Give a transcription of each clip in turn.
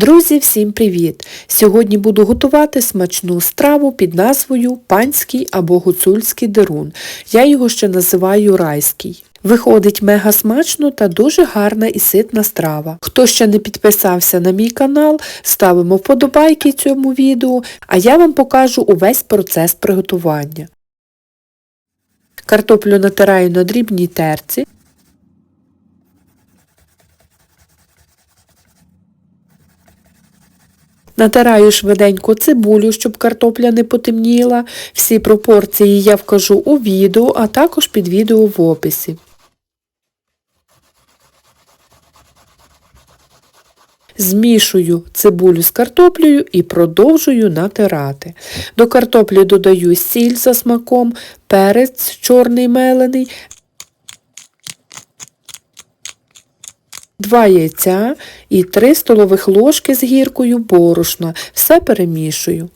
Друзі, всім привіт! Сьогодні буду готувати смачну страву під назвою панський або гуцульський дерун. Я його ще називаю райський. Виходить мега смачно та дуже гарна і ситна страва. Хто ще не підписався на мій канал, ставимо вподобайки цьому відео, а я вам покажу увесь процес приготування. Картоплю натираю на дрібній терці. Натираю швиденько цибулю, щоб картопля не потемніла. Всі пропорції я вкажу у відео, а також під відео в описі. Змішую цибулю з картоплею і продовжую натирати. До картоплі додаю сіль за смаком, перець чорний мелений, Два яйця і 3 столових ложки з гіркою борошна. Все перемішую.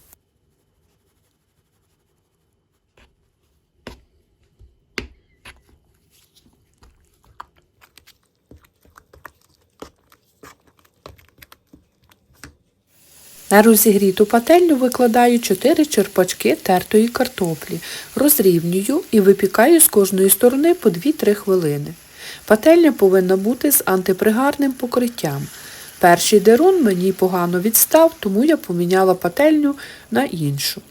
На розігріту пательню викладаю 4 черпачки тертої картоплі, розрівнюю і випікаю з кожної сторони по 2-3 хвилини. Пательня повинна бути з антипригарним покриттям. Перший дерун мені погано відстав, тому я поміняла пательню на іншу.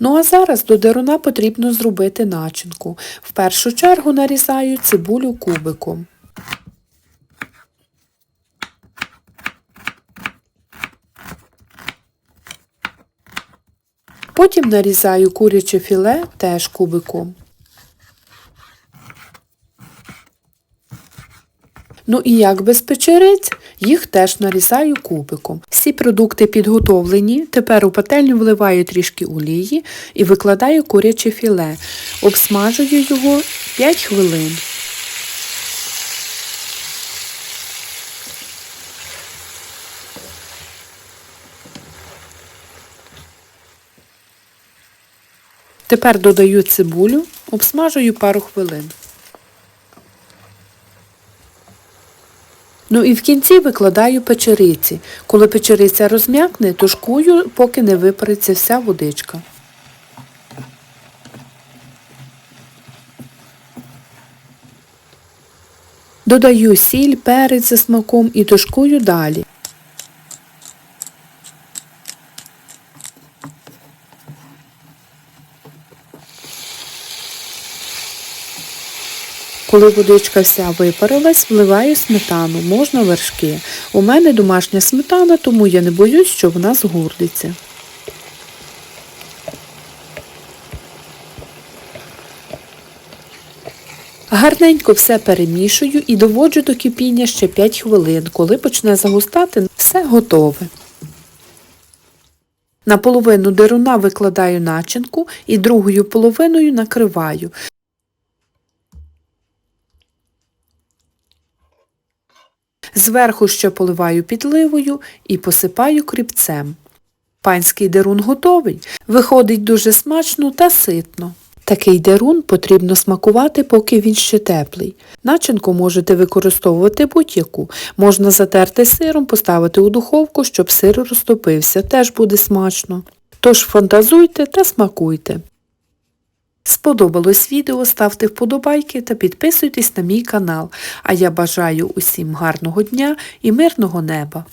Ну а зараз до деруна потрібно зробити начинку. В першу чергу нарізаю цибулю кубиком. Потім нарізаю куряче філе теж кубиком. Ну і як без печериць, їх теж нарізаю кубиком. Всі продукти підготовлені, тепер у пательню вливаю трішки олії і викладаю куряче філе. Обсмажую його 5 хвилин. Тепер додаю цибулю, обсмажую пару хвилин. Ну і в кінці викладаю печериці. Коли печериця розм'якне, тушкую, поки не випариться вся водичка. Додаю сіль, перець за смаком і тушкую далі. Коли водичка вся випарилась, вливаю сметану, можна вершки. У мене домашня сметана, тому я не боюсь, що вона згурдиться. Гарненько все перемішую і доводжу до кипіння ще 5 хвилин. Коли почне загустати, все готове. На половину деруна викладаю начинку і другою половиною накриваю. Зверху ще поливаю підливою і посипаю кріпцем. Панський дерун готовий, виходить дуже смачно та ситно. Такий дерун потрібно смакувати, поки він ще теплий. Начинку можете використовувати будь-яку. Можна затерти сиром, поставити у духовку, щоб сир розтопився, теж буде смачно. Тож фантазуйте та смакуйте. Сподобалось відео, ставте вподобайки та підписуйтесь на мій канал. А я бажаю усім гарного дня і мирного неба.